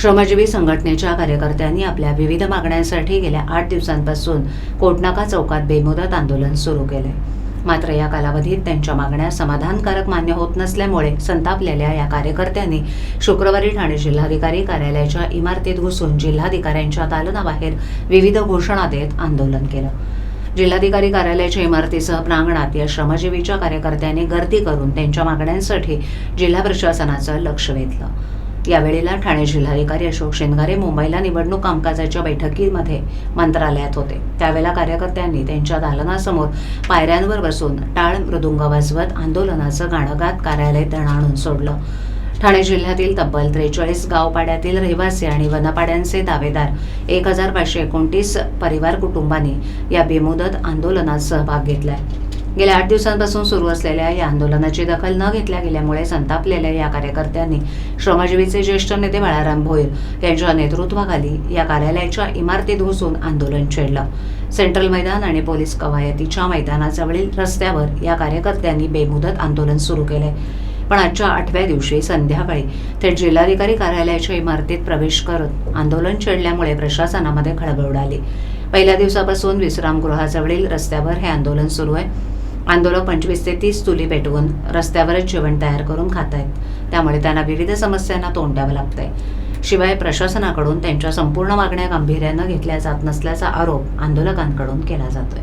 श्रमजीवी संघटनेच्या कार्यकर्त्यांनी आपल्या विविध मागण्यांसाठी गेल्या आठ दिवसांपासून कोटनाका चौकात बेमुदत आंदोलन सुरू केले मात्र या कालावधीत त्यांच्या मागण्या समाधानकारक मान्य होत नसल्यामुळे संतापलेल्या या कार्यकर्त्यांनी शुक्रवारी ठाणे जिल्हाधिकारी कार्यालयाच्या इमारतीत घुसून जिल्हाधिकाऱ्यांच्या दालनाबाहेर विविध घोषणा देत आंदोलन केलं. जिल्हाधिकारी कार्यालयाच्या इमारतीसह प्रांगणात या श्रमजीवीच्या कार्यकर्त्यांनी गर्दी करून त्यांच्या मागण्यांसाठी जिल्हा प्रशासनाचं लक्ष वेधलं. यावेळेला ठाणे जिल्हाधिकारी अशोक शेनगारे मुंबईला निवडणूक कामकाजाच्या बैठकीमध्ये मंत्रालयात होते. त्यावेळेला कार्यकर्त्यांनी त्यांच्या दालनासमोर पायऱ्यांवर बसून टाळ मृदुंग वाजवत आंदोलनाचं गाणं गात कार्यालय धण आणून सोडलं. ठाणे जिल्ह्यातील तब्बल त्रेचाळीस गावपाड्यातील रहिवासी आणि वनपाड्यांचे दावेदार एक हजार पाचशे एकोणतीस परिवार कुटुंबांनी या बेमुदत आंदोलनात सहभाग घेतलाय. गेल्या आठ दिवसांपासून सुरू असलेल्या या आंदोलनाची दखल न घेतल्या गेल्यामुळे संतापलेल्या या कार्यकर्त्यांनी श्रमजीवीचे ज्येष्ठ नेते बाळाराम भोईर यांच्या नेतृत्वाखाली या कार्यालयाच्या इमारतीत घुसून आंदोलन छेडलं. सेंट्रल मैदान आणि पोलीस कवायतीच्या मैदानाजवळील रस्त्यावर या कार्यकर्त्यांनी बेमुदत आंदोलन सुरू केले. पण आजच्या आठव्या दिवशी संध्याकाळी थेट जिल्हाधिकारी कार्यालयाच्या इमारतीत प्रवेश करत आंदोलन छेडल्यामुळे प्रशासनामध्ये खळबळ उडाली. पहिल्या दिवसापासून विश्रामगृहाजवळील रस्त्यावर हे आंदोलन सुरू आहे. आंदोलक पंचवीस ते तीस चुली पेटवून रस्त्यावरच जेवण तयार करून खात आहेत त्यामुळे त्यांना विविध समस्यांना तोंड द्यावं लागतंय. शिवाय प्रशासनाकडून त्यांच्या संपूर्ण मागण्या गांभीर्यानं घेतल्या जात नसल्याचा आरोप आंदोलकांकडून केला जातोय.